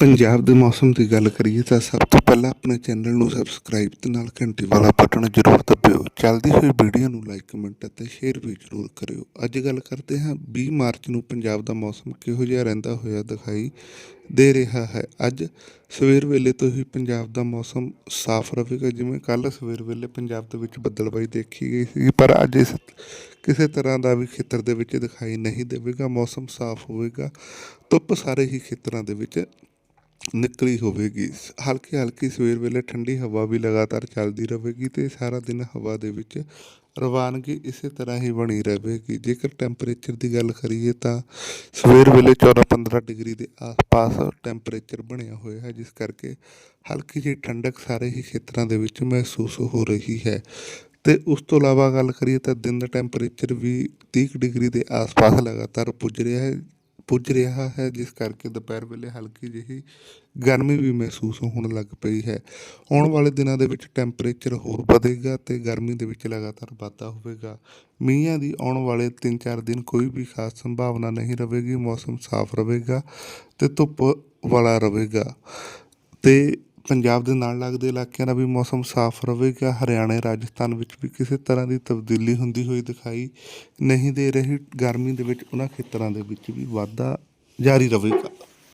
ਪੰਜਾਬ ਦੇ ਮੌਸਮ ਦੀ ਗੱਲ ਕਰੀਏ ਤਾਂ ਸਭ ਤੋਂ ਪਹਿਲਾਂ ਆਪਣੇ ਚੈਨਲ ਨੂੰ ਸਬਸਕ੍ਰਾਈਬ ਤੇ ਨਾਲ ਘੰਟੀ ਵਾਲਾ ਬਟਨ ਜ਼ਰੂਰ ਦਬਾਓ। ਚੱਲਦੀ ਹੋਈ ਵੀਡੀਓ ਨੂੰ ਲਾਈਕ ਕਮੈਂਟ ਅਤੇ ਸ਼ੇਅਰ ਵੀ ਜ਼ਰੂਰ ਕਰਿਓ। ਅੱਜ ਗੱਲ ਕਰਦੇ ਹਾਂ 20 ਮਾਰਚ ਨੂੰ ਪੰਜਾਬ ਦਾ ਮੌਸਮ ਕਿਹੋ ਜਿਹਾ ਰਹਿੰਦਾ ਹੋਇਆ ਦਿਖਾਈ ਦੇ ਰਿਹਾ ਹੈ। ਅੱਜ ਸਵੇਰ ਵੇਲੇ ਤੋਂ ਹੀ ਪੰਜਾਬ ਦਾ ਮੌਸਮ ਸਾਫ਼ ਰਹੇਗਾ, ਜਿਵੇਂ ਕੱਲ ਸਵੇਰ ਵੇਲੇ ਪੰਜਾਬ ਦੇ ਵਿੱਚ ਬੱਦਲਬਾਈ ਦੇਖੀ ਗਈ ਸੀ, ਪਰ ਅੱਜ ਇਸ ਕਿਸੇ ਤਰ੍ਹਾਂ ਦਾ ਵੀ ਖੇਤਰ ਦੇ ਵਿੱਚ ਦਿਖਾਈ ਨਹੀਂ ਦੇਵੇਗਾ। ਮੌਸਮ ਸਾਫ਼ ਹੋਵੇਗਾ, ਧੁੱਪ ਸਾਰੇ ਹੀ ਖੇਤਰਾਂ ਦੇ ਵਿੱਚ ਨਿਕਲੀ ਹੋਵੇਗੀ। ਹਲਕੀ ਹਲਕੀ ਸਵੇਰ ਵੇਲੇ ਠੰਡੀ ਹਵਾ ਵੀ ਲਗਾਤਾਰ ਚੱਲਦੀ ਰਹੇਗੀ ਤੇ ਸਾਰਾ ਦਿਨ ਹਵਾ ਦੇ ਵਿੱਚ ਰਵਾਨਗੀ ਇਸੇ ਤਰ੍ਹਾਂ ਹੀ ਬਣੀ ਰਹੇਗੀ। ਜੇਕਰ ਟੈਂਪਰੇਚਰ ਦੀ ਗੱਲ ਕਰੀਏ ਤਾਂ ਸਵੇਰ ਵੇਲੇ 14-15 ਡਿਗਰੀ ਦੇ ਆਸ-ਪਾਸ ਟੈਂਪਰੇਚਰ ਬਣਿਆ ਹੋਇਆ ਹੈ, ਜਿਸ ਕਰਕੇ ਹਲਕੀ ਜਿਹੀ ਠੰਡਕ ਸਾਰੇ ਹੀ ਖੇਤਰਾਂ ਦੇ ਵਿੱਚ ਮਹਿਸੂਸ ਹੋ ਰਹੀ ਹੈ। ਤੇ ਉਸ ਤੋਂ ਇਲਾਵਾ ਗੱਲ ਕਰੀਏ ਤਾਂ ਦਿਨ ਦਾ ਟੈਂਪਰੇਚਰ ਵੀ 30 ਕੁ ਡਿਗਰੀ ਦੇ ਆਸ-ਪਾਸ ਲਗਾਤਾਰ ਪੁੱਜ ਰਿਹਾ ਹੈ ਪੁੱਜ ਰਿਹਾ ਹੈ, ਜਿਸ ਕਰਕੇ ਦੁਪਹਿਰ ਵੇਲੇ ਹਲਕੀ ਜਿਹੀ ਗਰਮੀ ਵੀ ਮਹਿਸੂਸ ਹੋਣ ਲੱਗ ਪਈ ਹੈ। ਆਉਣ ਵਾਲੇ ਦਿਨਾਂ ਦੇ ਵਿੱਚ ਟੈਂਪਰੇਚਰ ਹੋਰ ਵਧੇਗਾ ਤੇ ਗਰਮੀ ਦੇ ਵਿੱਚ ਲਗਾਤਾਰ ਵਾਧਾ ਹੋਵੇਗਾ। ਮੀਂਹਾਂ ਦੀ ਆਉਣ ਵਾਲੇ 3-4 ਦਿਨ ਕੋਈ ਵੀ ਖਾਸ ਸੰਭਾਵਨਾ ਨਹੀਂ ਰਹੇਗੀ, ਮੌਸਮ ਸਾਫ਼ ਰਹੇਗਾ ਤੇ ਧੁੱਪ ਵਾਲਾ ਰਹੇਗਾ। ਤੇ ਪੰਜਾਬ ਦੇ ਨਾਲ ਲੱਗਦੇ ਇਲਾਕਿਆਂ ਦਾ ਵੀ ਮੌਸਮ ਸਾਫ਼ ਰਹੇਗਾ। ਹਰਿਆਣਾ, ਰਾਜਸਥਾਨ ਵਿੱਚ ਵੀ ਕਿਸੇ ਤਰ੍ਹਾਂ ਦੀ ਤਬਦੀਲੀ ਹੁੰਦੀ ਹੋਈ ਦਿਖਾਈ ਨਹੀਂ ਦੇ ਰਹੀ। ਗਰਮੀ ਦੇ ਵਿੱਚ ਉਹਨਾਂ ਖੇਤਰਾਂ ਦੇ ਵਿੱਚ ਵੀ ਵਾਧਾ ਜਾਰੀ ਰਹੇਗਾ।